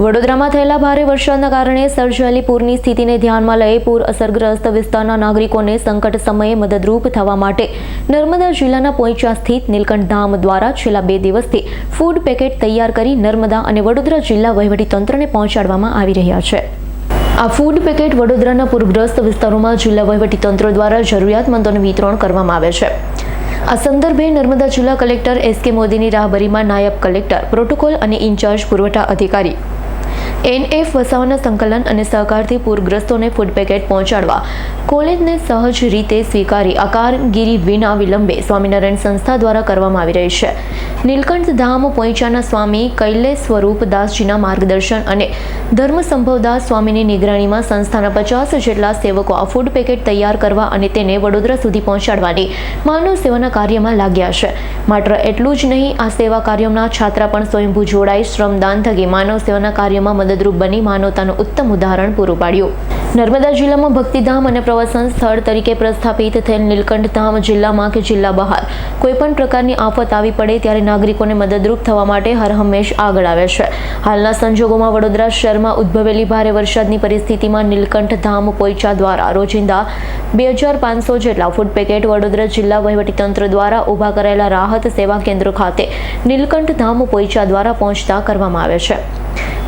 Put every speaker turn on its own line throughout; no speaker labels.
વડોદરામાં થયેલા ભારે વરસાદના કારણે સર્જાયેલી પૂરની સ્થિતિને ધ્યાનમાં લઈ પૂર અસરગ્રસ્ત વિસ્તારના નાગરિકોને સંકટ સમયે મદદરૂપ થવા માટે નર્મદા જિલ્લાના પોઈચા સ્થિત નીલકંઠ ધામ દ્વારા છેલ્લા બે દિવસથી ફૂડ પેકેટ તૈયાર કરી નર્મદા અને વડોદરા જિલ્લા વહીવટીતંત્રને પહોંચાડવામાં આવી રહ્યા છે. આ ફૂડ પેકેટ વડોદરાના પૂરગ્રસ્ત વિસ્તારોમાં જિલ્લા વહીવટીતંત્ર દ્વારા જરૂરિયાતમંદોને વિતરણ કરવામાં આવે છે. આ સંદર્ભે નર્મદા જિલ્લા કલેક્ટર એસ કે મોદીની રાહબરીમાં નાયબ કલેક્ટર, પ્રોટોકોલ અને ઇન્ચાર્જ પુરવઠા અધિકારી એન એફ વસાવાના સંકલન અને સહકારથી પૂરગ્રસ્તોને ફૂડ પેકેટ પહોંચાડવા કોલેજને સહજ રીતે સ્વીકારી આ કામગીરી વિના વિલંબે સ્વામિનારાયણ સંસ્થા દ્વારા કરવામાં આવી રહી છે. નીલકંઠ ધામ પોઈચાના સ્વામી કૈલેશ સ્વરૂપ દાસજીના માર્ગદર્શન અને ધર્મ સંભવદાસ સ્વામીની નિગરાણીમાં સંસ્થાના પચાસ જેટલા સેવકો આ ફૂડ પેકેટ તૈયાર કરવા અને તેને વડોદરા સુધી પહોંચાડવાની માનવ સેવાના કાર્યમાં લાગ્યા છે. માત્ર એટલું જ નહીં, આ સેવા કાર્યમાં છાત્રા પણ સ્વયંભૂ જોડાઈ શ્રમદાન થકી માનવ સેવાના કાર્યમાં મદદરૂપ બની માનવતાનું ઉત્તમ ઉદાહરણ પૂરું પાડ્યું. નર્મદા જિલ્લામાં ભક્તિધામ અને પ્રવાસન સ્થળ તરીકે પ્રસ્થાપિત થયેલ નીલકંઠ ધામ જિલ્લામાં કે જિલ્લા બહાર. કોઈપણ પ્રકારની આફત આવી પડે ત્યારે નાગરિકોને મદદરૂપ થવા માટે હરહંમેશ આગળ આવે છે. હાલના સંજોગોમાં વડોદરા શહેરમાં ઉદ્ભવેલી ભારે વરસાદની પરિસ્થિતિમાં નીલકંઠ ધામ પોઈચા દ્વારા રોજિંદા બે હજાર પાંચસો જેટલા ફૂડ પેકેટ વડોદરા જિલ્લા વહીવટીતંત્ર દ્વારા ઊભા કરાયેલા રાહત સેવા કેન્દ્રો ખાતે નીલકંઠ ધામ પોઈચા દ્વારા પહોંચતા કરવામાં આવે છે.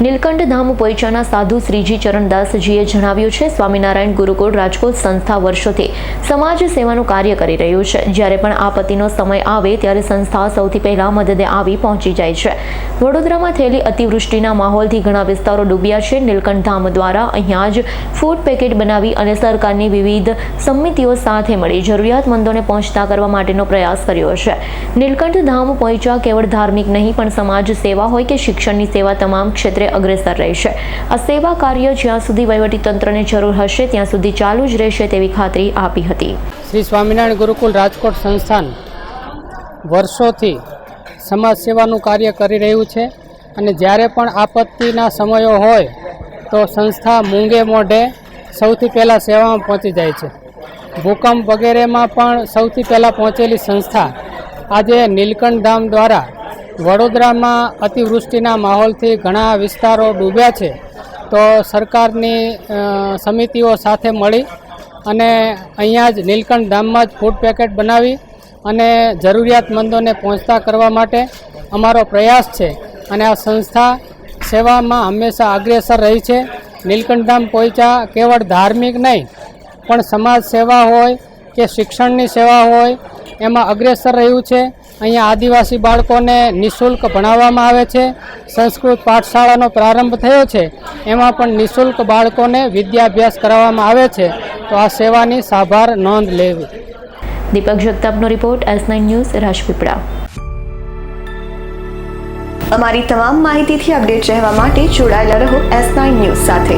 નીલકંઠ ધામ પોઈચાના સાધુ શ્રીજી ચરણદાસજીએ જણાવ્યું છે, સ્વામિનારાયણ ગુરુકુળ રાજકોટ સંસ્થા વર્ષોથી સમાજ સેવાનું કાર્ય કરી રહ્યું છે. જ્યારે પણ આપત્તિનો સમય આવે, ત્યારે સંસ્થા સૌથી પહેલા મદદે આવી પહોંચી જાય છે. વડોદરામાં થયેલી અતિવૃષ્ટિના માહોલથી ઘણા વિસ્તારો ડૂબ્યા છે. નીલકંઠ ધામ દ્વારા અહીંયા જ ફૂડ પેકેટ બનાવી અને સરકારની વિવિધ સમિતિઓ સાથે મળી જરૂરિયાતમંદોને પહોંચતા કરવા માટેનો પ્રયાસ કર્યો છે. નીલકંઠ ધામ પહોંચા કેવળ ધાર્મિક નહીં, પણ સમાજ સેવા હોય કે શિક્ષણની સેવા તમામ ક્ષેત્રે અગ્રેસર રહેશે. આ સેવા કાર્ય જ્યાં સુધી વહીવટીતંત્રને જરૂર હશે, ત્યાં સુધી ચાલુ જ રહેશે તેવી ખાતરી આપી હતી.
શ્રી સ્વામિનારાયણ ગુરુકુલ રાજકોટ સંસ્થાન વર્ષોથી સમાજ સેવાનું કાર્ય કરી રહ્યું છે અને જ્યારે પણ આપત્તિના સમયો હોય તો સંસ્થા મૂંગે મોઢે સૌથી પહેલાં સેવામાં પહોંચી જાય છે. ભૂકંપ વગેરેમાં પણ સૌથી પહેલાં પહોંચેલી સંસ્થા આજે નીલકંઠ ધામ દ્વારા વડોદરામાં અતિવૃષ્ટિના માહોલથી ઘણા વિસ્તારો ડૂબ્યા છે, તો સરકારની સમિતિઓ સાથે મળી અને અહીંયા જ નીલકંઠ ધામમાં જ ફૂડ પેકેટ બનાવી અને જરૂરિયાતમંદોને પહોંચતા કરવા માટે અમારો પ્રયાસ છે અને આ સંસ્થા સેવામાં હંમેશા અગ્રેસર રહી છે. નીલકંઠ ધામ પહોંચા કેવળ ધાર્મિક નહીં, પણ સમાજ સેવા હોય કે શિક્ષણની સેવા હોય એમાં અગ્રેસર રહ્યું છે. અહીંયા આદિવાસી બાળકોને નિઃશુલ્ક ભણાવવામાં આવે છે. સંસ્કૃત પાઠશાળાનો પ્રારંભ થયો છે. એમાં પણ નિઃશુલ્ક બાળકોને વિદ્યાભ્યાસ કરાવવામાં આવે છે. તો આ સેવાની સાભાર નોંધ લેવી.
Deepak જગતાપનો report S nine news Rajpipla.
અમારી તમામ માહિતીથી અપડેટ રહેવા માટે જોડાયેલા રહો એસ નાઇન ન્યૂઝ સાથે.